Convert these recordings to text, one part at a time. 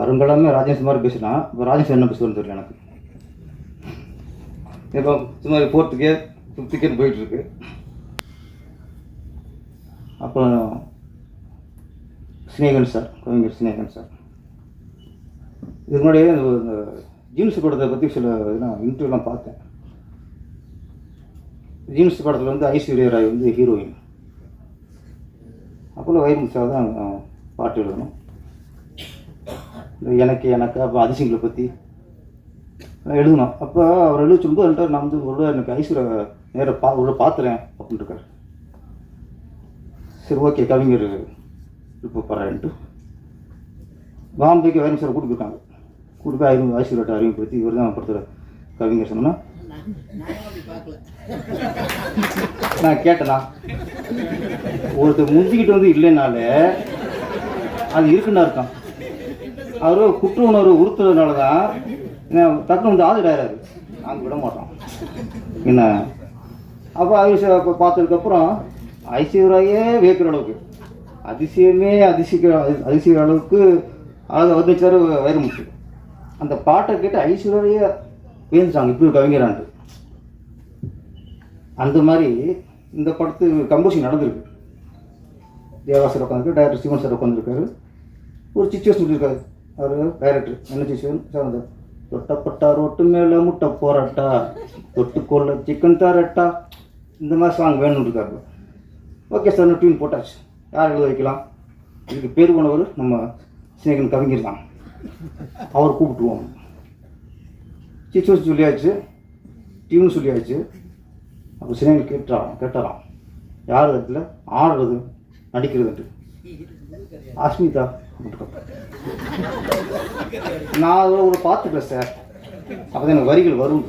வருங்காலமே ராஜேஷ் மாதிரி பேசினான் இப்போ ராஜேஷ் என்ன பேசுவார்னு தெரியல எனக்கு. இப்போ சும்மா ஃபோர்த்துக்கே ஃபிஃப்த்துக்கே போயிட்டுருக்கு. அப்புறம் ஸ்னேகன் சார் கவிஞர் ஸ்னேகன் சார் இதுக்கு முன்னாடியே இந்த ஜீன்ஸ் படத்தை பற்றி சில இதெல்லாம் இன்டர்வியூலாம் பார்த்தேன். ஜீன்ஸ் படத்தில் வந்து ஐஸ்வர்யா ராய் வந்து ஹீரோயின் அப்போல்லாம் வைரமுசா தான் பாட்டு எழுதணும். எனக்கு எனக்கு அப்போ அதிசயங்களை பற்றி எழுதணும். அப்போ அவர் எழுதி சொல்லும்போது என்கிட்ட நான் வந்து ஒரு எனக்கு ஐஸ்வர்யா நேராக பா உள்ள பார்த்துறேன் அப்படின்னு சரி ஓகே கவிஞர் இப்போ போகிறான்ட்டு பாம்பேக்கு வைரம் சார் கொடுத்துருக்காங்க போயிருக்காங்க. அறிவு ஐஸ்வர்யாட்ட அறிமுகப்படுத்தி இவர் தான் படுத்துகிற கவிஞர் சொன்னால் நான் கேட்டேனா? ஒருத்தர் முந்திக்கிட்டு வந்து இல்லைனாலே அது இருக்குன்னா இருக்கான் அவர் குற்ற உணர்வு உறுத்துறதுனால தான் என்ன டக்குனு வந்து ஆஜராகிறாரு நாங்கள் விட மாட்டோம். என்ன? அப்போ ஐஸ்வர்யா அப்போ பார்த்ததுக்கப்புறம் ஐஸ்வர்யாயே வேக்கிற அளவுக்கு. அதிசயமே அதிசயிக்கிற அதிசயிக்கிற அளவுக்கு அதை வயிறு வைரமுத்து. அந்த பாட்டை கேட்டு ஐஸ்வர்யாவே வியந்துச்சாங்க இப்படி ஒரு கவிஞரான்ட்டு. அந்த மாதிரி இந்த படத்து கம்போசிங் நடந்திருக்கு. தேவா சார் உட்காந்துருக்கு டைரக்டர் சிவன் சார் உட்காந்துருக்காரு ஒரு சுச்சுவேஷன் சொல்லியிருக்காரு. அவர் டைரக்டர் என்ன சிவன் சார். தொட்டப்பட்டா ரோட்டு மேலே முட்டை போராட்டா? தொட்டுக்கொள்ள சிக்கன் தாரட்டா? இந்த மாதிரி சாங் வேணும்னு இருக்காரு ஓகே சார் டியூன் போட்டாச்சு. யார் எழுத வைக்கலாம்? இதுக்கு பேர் போனவர் நம்ம சிநேகன் கவிஞர் தான். அவர் கூப்பிட்டுருவோம். சுச்சுவேஷன் சொல்லியாச்சு. டியூன் சொல்லியாச்சு. அப்போ சினேகன் கேட்டாராம் கேட்டாராம். யார் இடத்துல ஆடுறது நடிக்கிறதுன்ட்டு. அஸ்மிதா. நான் அதில் உங்களை பார்த்துட்டேன் சார் அப்போ தான் எனக்கு வரிகள் வரும்.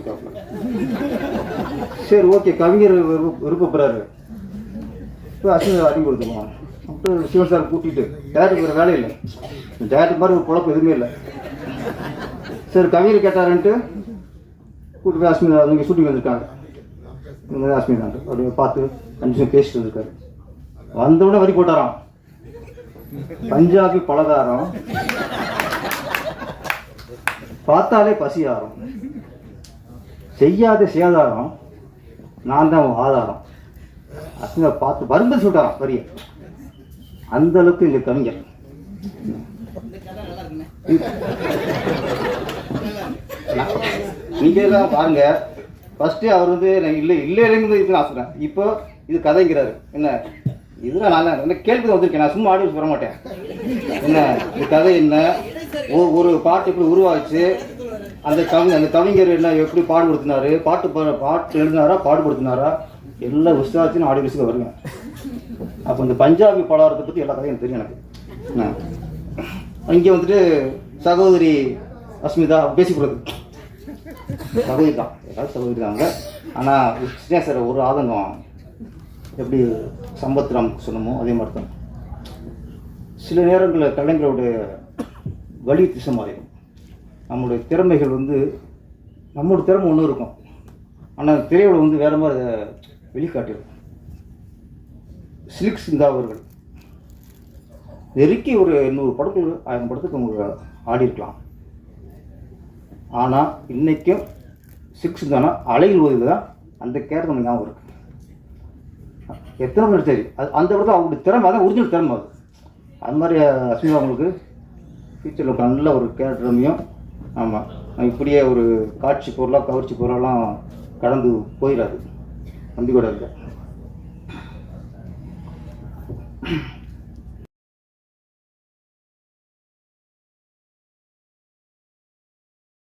சரி ஓகே கவிஞர் விருப்பப்படுறாரு. இப்போ அஸ்மிதா அறிவு கொடுத்துருவோம் அப்புறம் சிவன் சார் கூட்டிகிட்டு டேரக்டர் வேறு வேலை இல்லை. டேரக்டர் மாதிரி ஒரு குழப்பம் எதுவுமே இல்லை. சரி கவிஞர் கேட்டாருன்ட்டு கூட்டு போய் அஸ்மிதா இங்கே ஷூட்டிங் வந்திருக்காங்க. இந்த மாதிரி அஸ்மிதான்ட்டு. அப்படியே பார்த்து அஞ்சு பேசிட்டு வந்திருக்காரு. வந்தவுடனே வரி போட்டாராம். பஞ்சாபி பலகாரம். பார்த்தாலே பசி ஆறும் செய்யாத சேதாரம் நான் தான் ஆதாரம். அஸ்மிதா பார்த்து வரும்போது சொல்லிட்டாராம் வரிய. அந்த அளவுக்கு இந்த கவிஞர். நீங்க எல்லாம் பாருங்க ஃபர்ஸ்ட் அவர் வந்து இல்லை இல்லை இல்லைங்கிறது இதுக்கு நான் இப்போ இது கதைங்கிறாரு. என்ன? இதுல நான் என்ன கேள்வி வந்திருக்கேன். நான் சும்மா ஆடி வர மாட்டேன். என்ன கதை என்ன? ஒரு பாட்டு எப்படி உருவாச்சு? அந்த கவி அந்த கவிஞர் என்ன எப்படி பாடுபடுத்தினாரு? பாட்டு பா- பாட்டு எழுதினாரா? பாடுபடுத்தினாரா? எல்லா விசாரிச்சு நான் ஆடியன்ஸுக்கு வருவேன் அப்போ இந்த பஞ்சாபி பலாரத்தை பற்றி எல்லா கதையும் தெரியும் எனக்கு. என்ன? இங்கே வந்துட்டு சகோதரி அஸ்மிதா பேசிக்கிறது சகோதரி தான் ஏதாவது சகோதரி தாங்க ஆனால் சார் ஒரு ஆதங்கம். எப்படி சம்பத் ராம் சொன்னமோ அதே மாதிரி தான் சில நேரங்களில் கலைஞர்களுடைய வழி திசை மாறிடும். நம்மளுடைய திறமைகள் வந்து நம்மளோட திறமை ஒன்று இருக்கும். ஆனால் திரையுலகம் வந்து வேறு மாதிரி அதை வெளிக்காட்டிடும். சிலிக் சிந்தா அவர்கள் நெருக்கி ஒரு நூறு படத்துக்கு ஆயிரம் படத்துக்கு அவங்க ஆடி இருக்கலாம் ஆனால் இன்றைக்கும் சிக்ஸ் தானே அலையில் ஓதில் தான் அந்த கேரக்டர் ஞாபகம் இருக்குது எத்தனை பேர் சரி அது அந்த இடத்துல அவங்களுடைய திறமை அதான் ஒரிஜினல் திறமை அது. அது மாதிரி அஸ்மிதா அவங்களுக்கு ஃபியூச்சரில் நல்ல ஒரு கேரக்டரமையும் ஆமாம் இப்படியே ஒரு காட்சி பொருளாக கவர்ச்சி பொருளெல்லாம் கடந்து போயிடாது. நம்பிக்கூட இருக்க